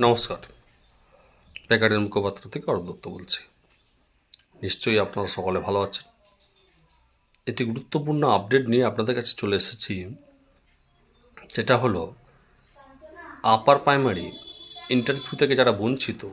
নমস্কার। প্যাকারের মুখপাত্র থেকে অরূপ দত্ত বলছি। নিশ্চয়ই আপনারা সকলে ভালো আছেন। একটি গুরুত্বপূর্ণ আপডেট নিয়ে আপনাদের কাছে চলে এসেছি, যেটা হলো আপার প্রাইমারি ইন্টারভিউ থেকে যারা বঞ্চিত,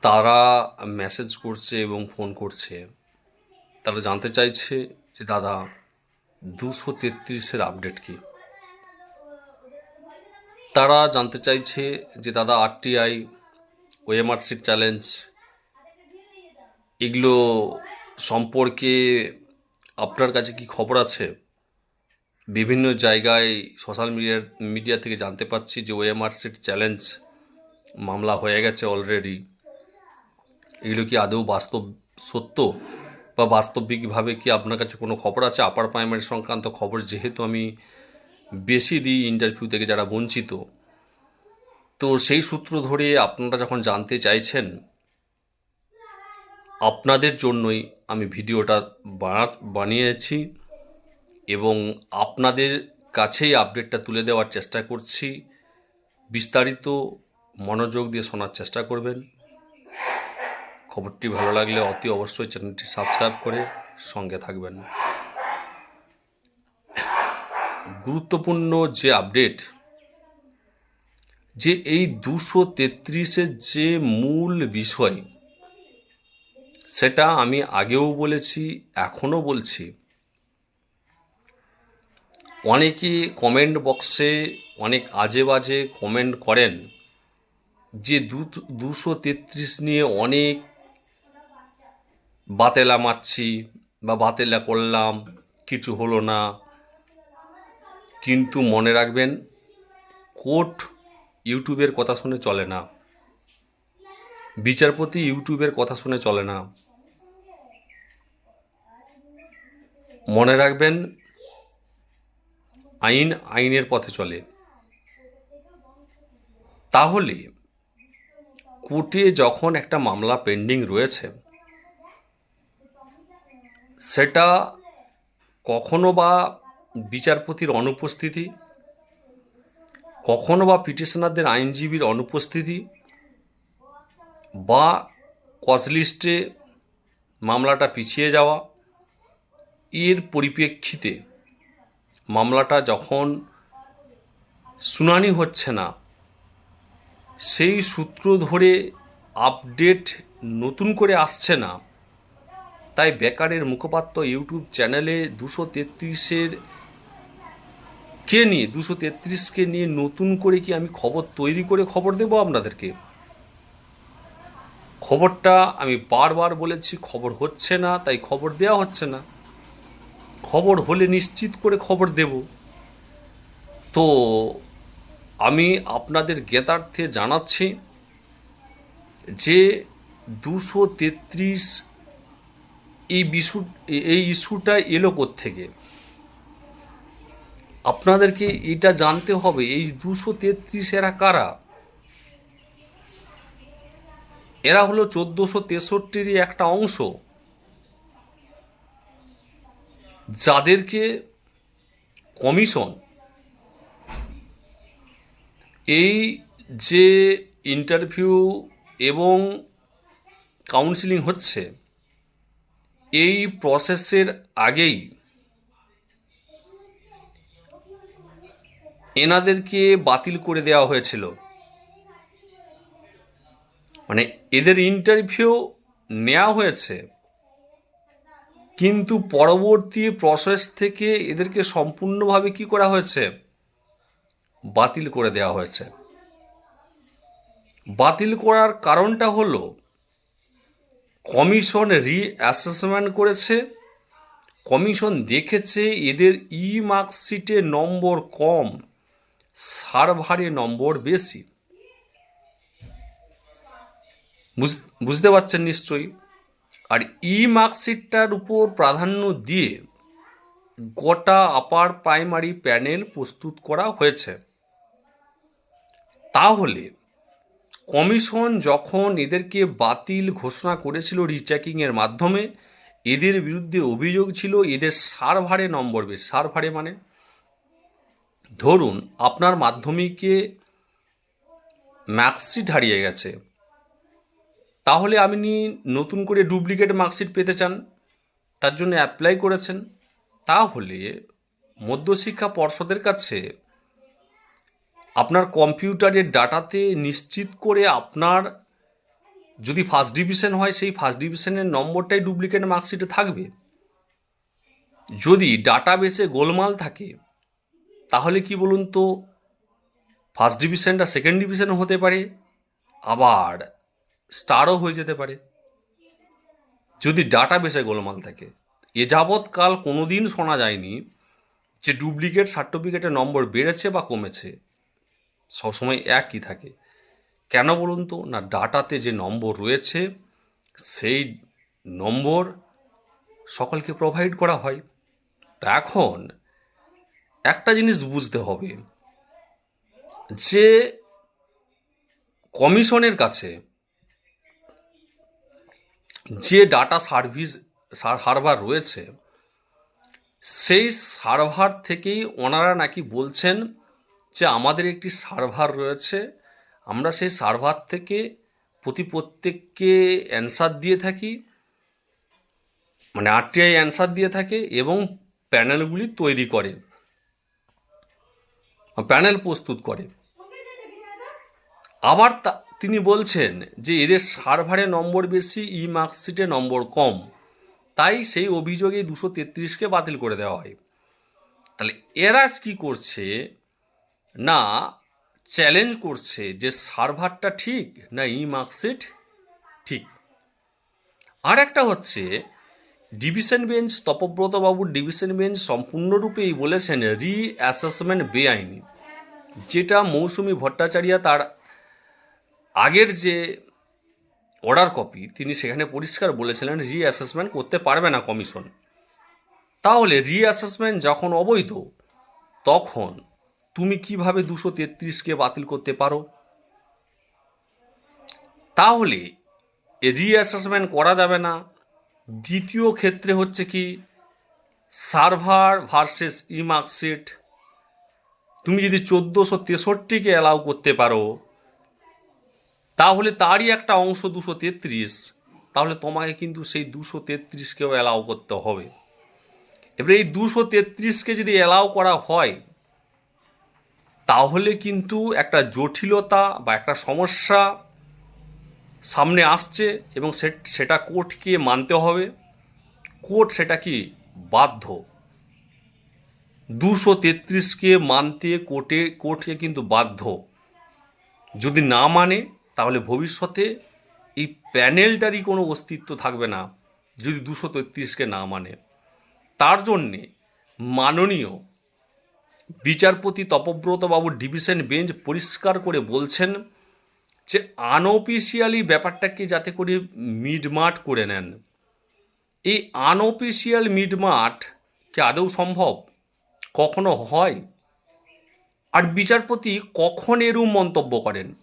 তারা মেসেজ করছে এবং ফোন করছে। তারা জানতে চাইছে যে, দাদা, দুশো তেত্রিশের আপডেট কী? তারা জানতে চাইছে যে দাদা আরটিআই ওএমআরসির চ্যালেঞ্জ, এগুলো সম্পর্কে আপনার কাছে কি খবর আছে? বিভিন্ন জায়গায় সোশ্যাল মিডিয়া মিডিয়া থেকে জানতে পাচ্ছি যে ওএমআরসির চ্যালেঞ্জ মামলা হয়ে গেছে অলরেডি। এগুলো কি আদৌ বাস্তব, সত্য বা বাস্তবিকভাবে কি আপনার কাছে কোনো খবর আছে? আপার প্রাইমারি সংক্রান্ত খবর যেহেতু আমি বেশি দিই ইন্টারভিউ থেকে যারা বঞ্চিত, তো সেই সূত্র ধরে আপনারা যখন জানতে চাইছেন, আপনাদের জন্যই আমি ভিডিওটা বানা- বানিয়েছি এবং আপনাদের কাছেই আপডেটটা তুলে দেওয়ার চেষ্টা করছি। বিস্তারিত মনোযোগ দিয়ে শোনার চেষ্টা করবেন। খবরটি ভালো লাগলে অতি অবশ্যই চ্যানেলটি সাবস্ক্রাইব করে সঙ্গে থাকবেন। গুরুত্বপূর্ণ যে আপডেট যে এই দুশো তেত্রিশের যে মূল বিষয়, সেটা আমি আগেও বলেছি, এখনও বলছি। অনেকে কমেন্ট বক্সে অনেক আজে বাজে কমেন্ট করেন যে দুশো তেত্রিশ নিয়ে অনেক বাতেলা মারছি বা বাতেলা করলাম, কিছু হলো না। কিন্তু মনে রাখবেন, কোর্ট ইউটিউবের কথা শুনে চলে না। বিচারপতি ইউটিউবের কথা শুনে চলে না। মনে রাখবেন, আইন আইনের পথে চলে। তাহলে কোর্টে যখন একটা মামলা পেন্ডিং রয়েছে, সেটা কখনো বা বিচারপতির অনুপস্থিতি, কখনো বা পিটিশনারদের আইনজীবীর অনুপস্থিতি বা কজলিস্টে মামলাটা পিছিয়ে যাওয়া, এর পরিপ্রেক্ষিতে মামলাটা যখন শুনানি হচ্ছে না, সেই সূত্র ধরে আপডেট নতুন করে আসছে না। তাই বেকারের মুখপাত্র ইউটিউব চ্যানেলে দুশো তেত্রিশের কে নিয়ে, দুশো তেত্রিশকে নিয়ে নতুন করে কি আমি খবর তৈরি করে খবর দেব আপনাদেরকে? খবরটা আমি বারবার বলেছি, খবর হচ্ছে না, তাই খবর দেওয়া হচ্ছে না। খবর হলে নিশ্চিত করে খবর দেব। তো আমি আপনাদের জ্ঞাতার্থে জানাচ্ছি যে দুশো তেত্রিশ এই বিশু, এই ইস্যুটা এলো থেকে আপনাদেরকে এটা জানতে হবে, এই দুশো তেত্রিশ এরা কারা? এরা হলো চোদ্দোশো তেষট্টিরই একটা অংশ। যাদেরকে কমিশন, এই যে ইন্টারভিউ এবং কাউন্সিলিং হচ্ছে, এই প্রসেসের আগেই এনাদেরকে বাতিল করে দেওয়া হয়েছিল। মানে এদের ইন্টারভিউ নেওয়া হয়েছে। কিন্তু পরবর্তী প্রসেস থেকে এদেরকে সম্পূর্ণভাবে কি করা হয়েছে? বাতিল করে দেওয়া হয়েছে। বাতিল করার কারণটা হলো, কমিশন রি অ্যাসেসমেন্ট করেছে। কমিশন দেখেছে এদের ই মার্কশিটে নম্বর কম। সার্ভারে নম্বর বেশি। বুঝতে পারছেন নিশ্চয়ই? আর ই মার্কশিটটার উপর প্রাধান্য দিয়ে গোটা আপার প্রাইমারি প্যানেল প্রস্তুত করা হয়েছে। তাহলে কমিশন যখন এদেরকে বাতিল ঘোষণা করেছিল রিচেকিংয়ের মাধ্যমে, এদের বিরুদ্ধে অভিযোগ ছিল এদের সার্ভারে নম্বর বেশ। সার্ভারে মানে? ধরুন আপনার মাধ্যমিকে মার্কশিট হারিয়ে গেছে, তাহলে আপনি নতুন করে ডুপ্লিকেট মার্কশিট পেতে চান, তার জন্য অ্যাপ্লাই করেছেন, তাহলে মধ্যশিক্ষা পর্ষদের কাছে আপনার কম্পিউটারের ডাটাতে নিশ্চিত করে আপনার যদি ফার্স্ট ডিভিশন হয়, সেই ফার্স্ট ডিভিশনের নম্বরটাই ডুপ্লিকেট মার্কশিটে থাকবে। যদি ডাটাবেসে গোলমাল থাকে তাহলে কি বলুন তো? ফার্স্ট ডিভিশনটা সেকেন্ড ডিভিশনও হতে পারে, আবার স্টারও হয়ে যেতে পারে। যদি ডাটাবেসে গোলমাল থাকে। এ যাবৎকাল কোনো দিন শোনা যায়নি যে ডুপ্লিকেট সার্টিফিকেটের নম্বর বেড়েছে বা কমেছে। সবসময় একই থাকে। কেন বলুন তো? না ডাটাতে যে নম্বর রয়েছে, সেই নম্বর সকলকে প্রোভাইড করা হয়। তা এখন একটা জিনিস বুঝতে হবে যে কমিশনের কাছে যে ডাটা সার্ভিস সার্ভার রয়েছে, সেই সার্ভার থেকেই ওনারা নাকি বলছেন যে আমাদের একটি সার্ভার রয়েছে, আমরা সেই সার্ভার থেকে প্রতি প্রত্যেককে অ্যান্সার দিয়ে থাকি মানে আরটিআই অ্যান্সার দিয়ে থাকে এবং প্যানেলগুলি তৈরি করে। প্যানেল প্রস্তুত করে। আবার তিনি বলছেন যে এদের সার্ভারে নম্বর বেশি ই মার্কশিটে নম্বর কম। তাই সেই অভিযোগে দুশো তেত্রিশকে বাতিল করে দেওয়া হয়। তাহলে এরা কি করছে? না, চ্যালেঞ্জ করছে যে সার্ভারটা ঠিক না ই মার্কশিট ঠিক। আর একটা হচ্ছে ডিভিশন বেঞ্চ তপব্রতবাবুর ডিভিশন বেঞ্চ সম্পূর্ণরূপেই বলেছেন রি অ্যাসেসমেন্ট বেআইনি। যেটা মৌসুমি ভট্টাচার্য তার আগের যে অর্ডার কপি তিনি সেখানে পরিষ্কার বলেছিলেন রি অ্যাসেসমেন্ট করতে পারবে না কমিশন তাহলে রি অ্যাসেসমেন্ট যখন অবৈধ, তখন তুমি কীভাবে দুশো তেত্রিশকে বাতিল করতে পারো? তাহলে রি অ্যাসেসমেন্ট করা যাবে না। দ্বিতীয় ক্ষেত্রে হচ্ছে কি, সার্ভার ভার্সেস ই মার্কশিট তুমি যদি চোদ্দোশো তেষট্টিকে অ্যালাউ করতে পারো, তাহলে তারই একটা অংশ দুশো তেত্রিশ। তাহলে তোমাকে কিন্তু সেই দুশো তেত্রিশকেও অ্যালাউ করতে হবে। এবারে এই দুশো তেত্রিশকে যদি অ্যালাউ করা হয়, তাহলে কিন্তু একটা জটিলতা বা একটা সমস্যা সামনে আসছে এবং সেটা কোর্টকে মানতে হবে। কোর্ট সেটা কি? বাধ্য। দুশো তেত্রিশকে মানতে কোর্টে, কোর্টকে কিন্তু বাধ্য। যদি না মানে তাহলে ভবিষ্যতে এই প্যানেলটারই কোনো অস্তিত্ব থাকবে না, যদি দুশো তেত্রিশকে না মানে। তার জন্যে মাননীয় বিচারপতি তপব্রতবাবুর ডিভিশন বেঞ্চ পরিষ্কার করে বলছেন যে আনঅফিসিয়ালি ব্যাপারটাকে যাতে করে মিডমাট করে নেন। এই আনঅফিসিয়াল মিডমাট কি আদৌ সম্ভব? কখনো হয়? আর বিচারপতি কখন এরূপ মন্তব্য করেন?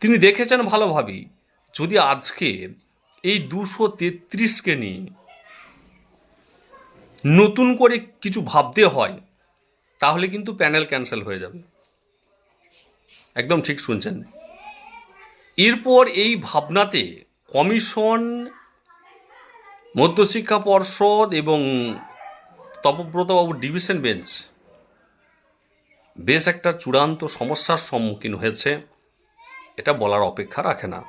তিনি দেখেছেন ভালোভাবেই। যদি আজকে এই দুশো তেত্রিশকে নিয়ে নতুন করে কিছু ভাবতে হয়, তাহলে কিন্তু প্যানেল ক্যান্সেল হয়ে যাবে। একদম ঠিক শুনছেন। এরপর এই ভাবনাতে কমিশন, মধ্যশিক্ষা পর্ষদ এবং তপব্রতবাবুর ডিভিশন বেঞ্চ বেশ একটা চূড়ান্ত সমস্যার সম্মুখীন হয়েছে। এটা বলার অপেক্ষা রাখে না।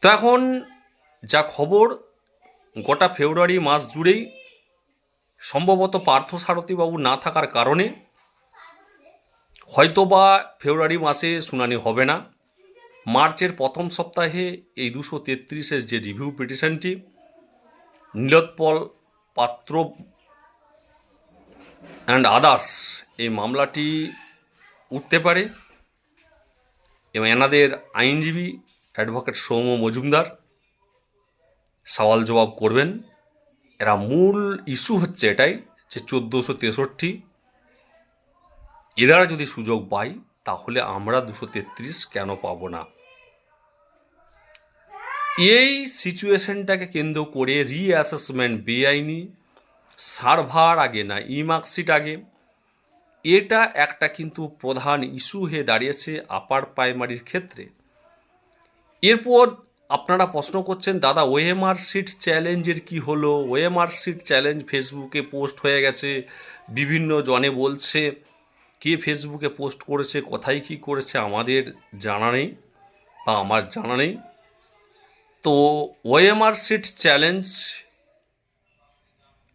তো এখন যা খবর, গোটা ফেব্রুয়ারি মাস জুড়েই সম্ভবত পার্থ সারথীবাবু না থাকার কারণে হয়তোবা ফেব্রুয়ারি মাসে শুনানি হবে না। মার্চের প্রথম সপ্তাহে এই দুশো তেত্রিশের যে রিভিউ পিটিশনটি নীলোৎপল পাত্র অ্যান্ড আদার্স এই মামলাটি উঠতে পারে এবং এনাদের আইনজীবী অ্যাডভোকেট সৌম্য মজুমদার সওয়াল জবাব করবেন। এরা মূল ইস্যু হচ্ছে এটাই যে চোদ্দোশো তেষট্টি এরা যদি সুযোগ পাই, তাহলে আমরা দুশো তেত্রিশ কেন পাবো না? এই সিচুয়েশনটাকে কেন্দ্র করে রিঅ্যাসেসমেন্ট বেআইনি, সার্ভার আগে না ই মার্কশিট আগে। এটা একটা কিন্তু প্রধান ইস্যু হয়ে দাঁড়িয়েছে আপার প্রাইমারির ক্ষেত্রে। এরপর আপনারা প্রশ্ন করছেন, দাদা ওএমআর সিট চ্যালেঞ্জের কি হলো? ওএমআর সিট চ্যালেঞ্জ ফেসবুকে পোস্ট হয়ে গেছে, বিভিন্ন জনে বলছে কে ফেসবুকে পোস্ট করেছে, কোথায় কি করেছে আমাদের জানা নেই বা আমার জানা নেই। তো ওএমআর সিট চ্যালেঞ্জ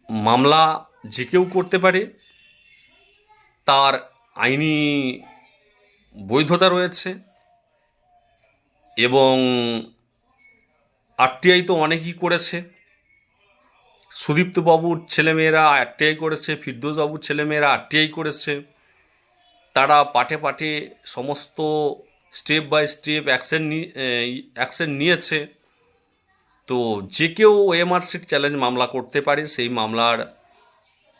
মামলা যে কেউ করতে পারে, তার আইনি বৈধতা রয়েছে এবং আরটিআই তো অনেকই করেছে। সুদীপ্তবাবুর ছেলেমেয়েরা আরটিআই করেছে, ফিরদোসবাবুর ছেলেমেয়েরা আরটিআই করেছে। তারা পাটে পাটে সমস্ত step by step action action নিয়েছে। তো যে কেউ ওএমআর সিট চ্যালেঞ্জ মামলা করতে পারে, সেই মামলার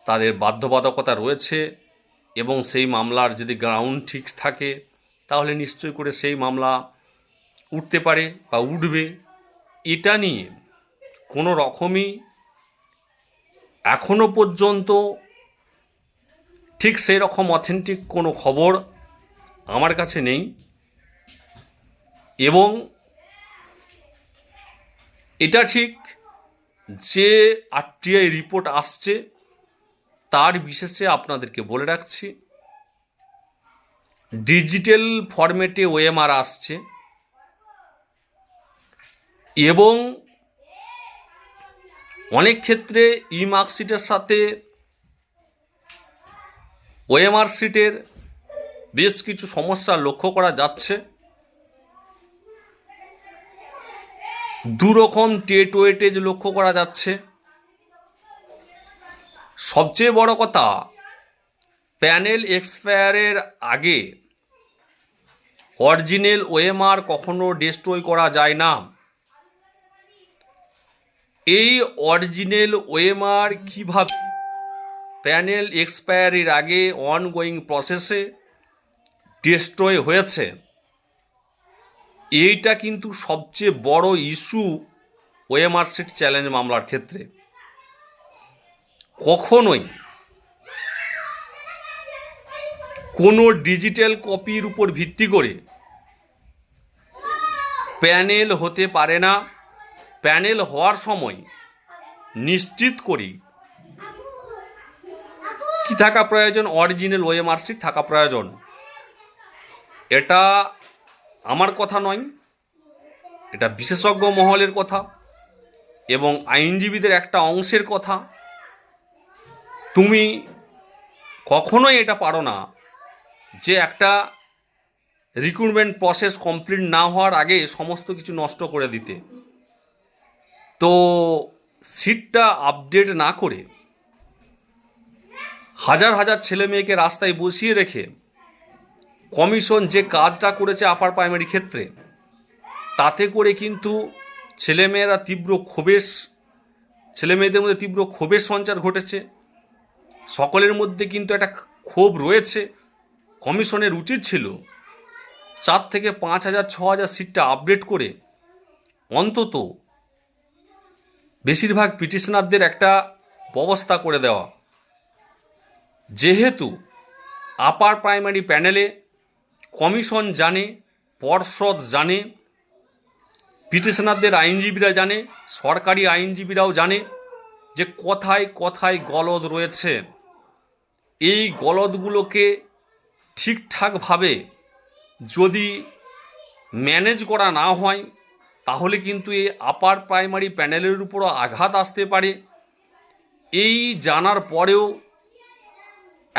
তাদের বাধ্যবাধকতা রয়েছে এবং সেই মামলার যদি গ্রাউন্ড ঠিক থাকে, তাহলে নিশ্চয় করে সেই মামলা উঠতে পারে বা উঠবে। এটা নিয়ে কোনো রকমই এখনও পর্যন্ত ঠিক সেই রকম অথেন্টিক কোনো খবর আমার কাছে নেই। এবং এটা ঠিক যে আরটিআই রিপোর্ট আসছে, তার বিশেষে আপনাদেরকে বলে রাখছি ডিজিটাল ফরম্যাটে ওএমআর আসছে। এবং অনেক ক্ষেত্রে ই মার্কশিটের সাথে ওএমআর সিটের বেশ কিছু সমস্যা লক্ষ্য করা যাচ্ছে। দুরকম টেট ওয়েটেজ লক্ষ্য করা যাচ্ছে। সবচেয়ে বড় কথা, প্যানেল এক্সপায়ারের আগে অরিজিনাল ওএমআর কখনো ডিস্ট্রয় করা যায় না। এই অরিজিনাল ওএমআর কীভাবে প্যানেল এক্সপায়ারির আগে অনগোয়িং প্রসেসে ডিস্ট্রয় হয়েছে। এইটা কিন্তু সবচেয়ে বড় ইস্যু ওএমআর সিট চ্যালেঞ্জ মামলার ক্ষেত্রে। কখনোই কোনো ডিজিটাল কপির উপর ভিত্তি করে প্যানেল হতে পারে না। প্যানেল হওয়ার সময় নিশ্চিত করি কি থাকা প্রয়োজন? অরিজিনাল ওএমআর সিট থাকা প্রয়োজন। এটা আমার কথা নয়, এটা বিশেষজ্ঞ মহলের কথা এবং আইনজীবীদের একটা অংশের কথা। তুমি কখনোই এটা পারো না যে একটা রিক্রুটমেন্ট প্রসেস কমপ্লিট না হওয়ার আগে সমস্ত কিছু নষ্ট করে দিতে। তো সিটটা আপডেট না করে হাজার হাজার ছেলে মেয়েকে রাস্তায় বসিয়ে রেখে কমিশন যে কাজটা করেছে আপার প্রাইমারি ক্ষেত্রে, তাতে করে কিন্তু ছেলেমেয়েরা তীব্র ক্ষোভের ছেলেমেয়েদের মধ্যে তীব্র ক্ষোভের সঞ্চার ঘটেছে। সকলের মধ্যে কিন্তু একটা ক্ষোভ রয়েছে। কমিশনের উচিত ছিল চার থেকে পাঁচ হাজার, ছ হাজার সিটটা আপডেট করে অন্তত বেশিরভাগ পিটিশনারদের একটা ব্যবস্থা করে দেওয়া। যেহেতু আপার প্রাইমারি প্যানেলে কমিশন জানে, পর্ষদ জানে, পিটিশনারদের আইনজীবীরা জানে, সরকারি আইনজীবীরাও জানে যে কথায় কথায় গলদ রয়েছে। এই গলদগুলোকে ঠিকঠাকভাবে যদি ম্যানেজ করা না হয়, তাহলে কিন্তু এই আপার প্রাইমারি প্যানেলের উপরও আঘাত আসতে পারে। এই জানার পরেও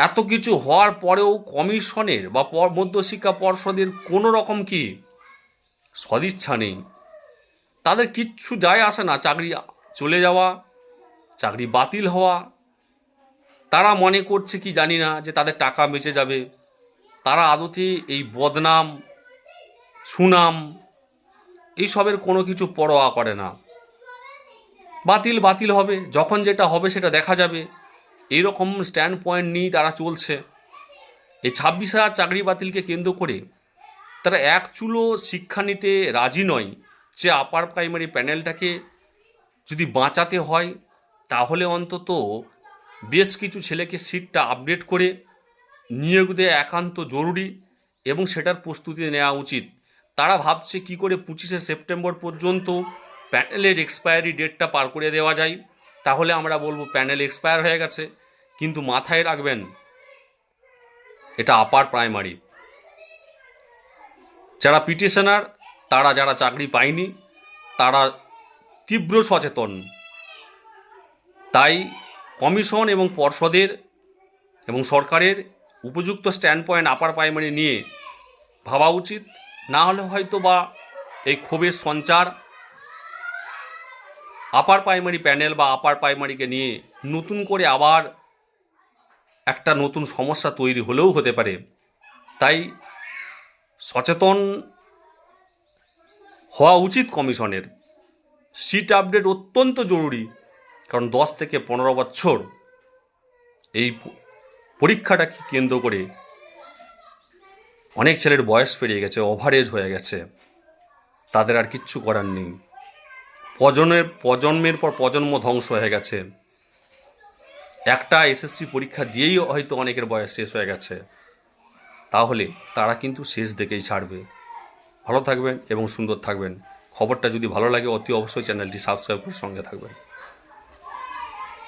এত কিছু হওয়ার পরেও কমিশনের বা মধ্যশিক্ষা পর্ষদের কোনো রকম কি সদিচ্ছা নেই? তাদের কিচ্ছু যায় আসে না, চাকরি চলে যাওয়া, চাকরি বাতিল হওয়া। তারা মনে করছে কি জানি না যে তাদের টাকা বেঁচে যাবে। তারা আদতে এই বদনাম, সুনাম, এইসবের কোনো কিছু পরোয়া করে না। বাতিল বাতিল হবে, যখন যেটা হবে সেটা দেখা যাবে। এইরকম স্ট্যান্ড পয়েন্ট নিয়েই তারা চলছে। এই ছাব্বিশ হাজার চাকরি বাতিলকে কেন্দ্র করে তারা এক চুলো শিক্ষা নিতে রাজি নয় যে আপার প্রাইমারি প্যানেলটাকে যদি বাঁচাতে হয়, তাহলে অন্তত বেশ কিছু ছেলেকে সিটটা আপডেট করে নিয়োগ দেওয়া একান্ত জরুরি এবং সেটার প্রস্তুতি নেওয়া উচিত। তারা ভাবছে কি করে পঁচিশে সেপ্টেম্বর পর্যন্ত প্যানেলের এক্সপায়ারি ডেটটা পার করে দেওয়া যায়। তাহলে আমরা বলব প্যানেল এক্সপায়ার হয়ে গেছে। কিন্তু মাথায় রাখবেন, এটা আপার প্রাইমারি। যারা পিটিশনার, তারা যারা চাকরি পায়নি, তারা তীব্র সচেতন। তাই কমিশন এবং পর্ষদের এবং সরকারের উপযুক্ত স্ট্যান্ড পয়েন্ট আপার প্রাইমারি নিয়ে ভাবা উচিত। না হলে হয়তো বা এই ক্ষোভের সঞ্চার আপার প্রাইমারি প্যানেল বা আপার প্রাইমারিকে নিয়ে নতুন করে আবার একটা নতুন সমস্যা তৈরি হলেও হতে পারে। তাই সচেতন হওয়া উচিত কমিশনের। সিট আপডেট অত্যন্ত জরুরি, কারণ দশ থেকে পনেরো বছর এই পরীক্ষাটাকে কেন্দ্র করে অনেক ছেলের বয়স পেরিয়ে গেছে ওভারেজ হয়ে গেছে। তাদের আর কিচ্ছু করার নেই। প্রজন্মের প্রজন্মের পর প্রজন্ম ধ্বংস হয়ে গেছে। একটা এসএসসি পরীক্ষা দিয়েই হয়তো অনেকের বয়স শেষ হয়ে গেছে। তাহলে তারা কিন্তু শেষ দেখেই ছাড়বে। ভালো থাকবেন এবং সুন্দর থাকবেন। খবরটা যদি ভালো লাগে, অতি অবশ্যই চ্যানেলটি সাবস্ক্রাইব করে সঙ্গে থাকবেন।